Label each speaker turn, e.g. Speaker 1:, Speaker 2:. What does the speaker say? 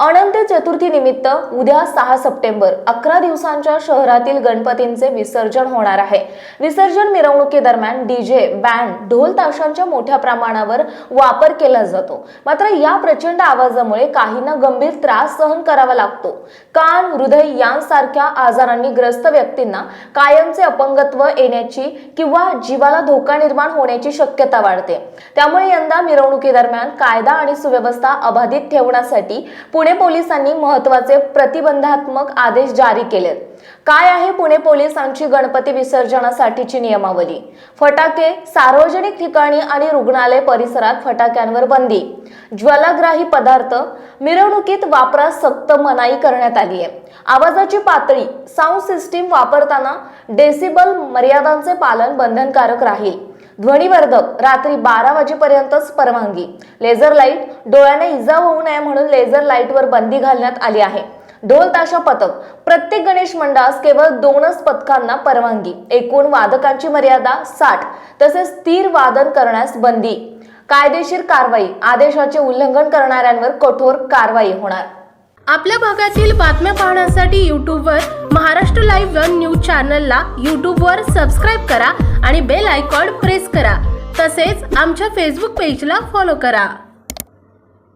Speaker 1: अनंत चतुर्थी निमित्त उद्या सहा सप्टेंबर अकरा दिवसांच्या शहरातील गणपतींचे विसर्जन होणार आहे. विसर्जन मिरवणुकीदरम्यान डीजे बँड ढोल ताशांच्या मोठ्या प्रमाणावर वापर केला जातो. मात्र या प्रचंड आवाजामुळे काहींना गंभीर त्रास सहन करावा लागतो. कान हृदय यांसारख्या आजारांनी ग्रस्त व्यक्तींना कायमचे अपंगत्व येण्याची किंवा जीवाला धोका निर्माण होण्याची शक्यता वाढते. त्यामुळे यंदा मिरवणुकीदरम्यान कायदा आणि सुव्यवस्था अबाधित ठेवण्यासाठी पुणे पोलिसांनी महत्त्वाचे प्रतिबंधात्मक आदेश जारी केलेत. काय आहे पुणे पोलिसांची गणपती विसर्जनासाठीची नियमावली? फटाके सार्वजनिक ठिकाणी आणि रुग्णालय परिसरात फटाक्यांवर बंदी. ज्वलाग्राही पदार्थ मिरवणुकीत वापरास सक्त मनाई करण्यात आली आहे. आवाजाची पातळी साऊंड सिस्टीम वापरताना डेसिबल मर्यादांचे पालन बंधनकारक राहील. ध्वनिवर्धक रात्री बारा वाजेपर्यंतच परवानगी. लेझर लाइट डोळ्याने इजा होऊ नये म्हणून लेझर लाईटवर बंदी घालण्यात आली आहे. ढोल ताशा पथक प्रत्येक गणेश मंडळास केवळ दोनच पथकांना परवानगी. एकूण वादकांची मर्यादा साठ तसेच स्थिर वादन करण्यास बंदी. कायदेशीर कारवाई आदेशाचे उल्लंघन करणाऱ्यांवर कठोर कारवाई होणार.
Speaker 2: आपल्या भागातील बातम्या पाहण्यासाठी यूट्यूबवर महाराष्ट्र लाईव्ह न्यूज चॅनलला यूट्यूबवर सबस्क्राईब करा. आणि बेल आयकॉन प्रेस करा. तसेच आमच्या फेसबुक पेजला फॉलो करा.